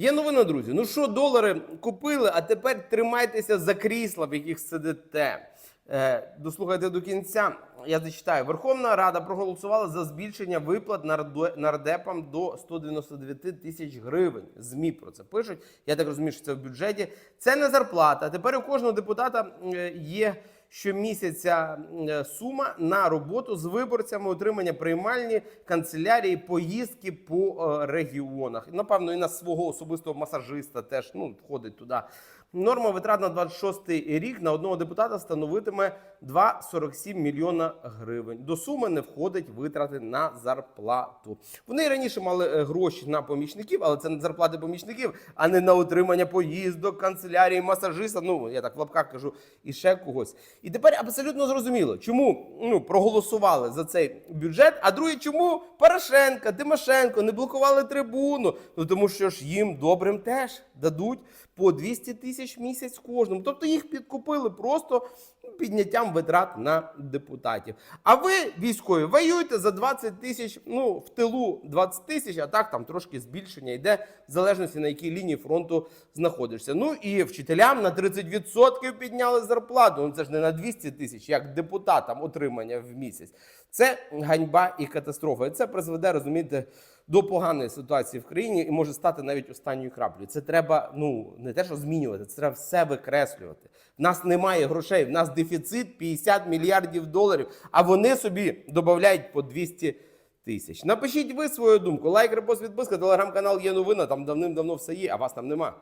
Є новина, друзі. Ну що, долари купили, а тепер тримайтеся за крісла, в яких сидите. Е, дослухайте до кінця. Я зачитаю. Верховна Рада проголосувала за збільшення виплат нардепам до 199 тисяч гривень. ЗМІ про це пишуть. Я так розумію, що це в бюджеті. Це не зарплата. Тепер у кожного депутата е, є щомісяця е, сума на роботу з виборцями, отримання приймальні канцелярії, поїздки по е, регіонах. Напевно, і на свого особистого масажиста теж ну, входить туди. Норма витрат на 26 рік на одного депутата становитиме 2,47 мільйона гривень. До суми не входить витрати на зарплату. Вони раніше мали е, гроші на помічників, але це не зарплати помічників, а не на отримання поїздок, канцелярії, масажиста. Ну я так в лапках кажу, і ще когось. І тепер абсолютно зрозуміло, чому ну, проголосували за цей бюджет, а друге, чому Порошенка, Тимошенко не блокували трибуну. Ну тому що ж їм добрим теж дадуть по 200 тисяч місяць кожному. Тобто їх підкупили просто підняттям витрат на депутатів. А ви, військові, воюєте за 20 тисяч, ну в тилу 20 тисяч, а так там трошки збільшення йде, в залежності на якій лінії фронту знаходишся. Ну і вчителям на 30% підняли зарплату. Ну це ж не на 200 тисяч, як депутатам отримання в місяць. Це ганьба і катастрофа. І це призведе, розумієте, до поганої ситуації в країні і може стати навіть останньою краплею. Це треба ну не те, що змінювати, це треба все викреслювати. В нас немає грошей, в нас дефіцит 50 мільярдів доларів, а вони собі додають по 200 тисяч. Напишіть ви свою думку. Лайк, репост, підписка, телеграм-канал є новина. Там давним-давно все є, а вас там нема.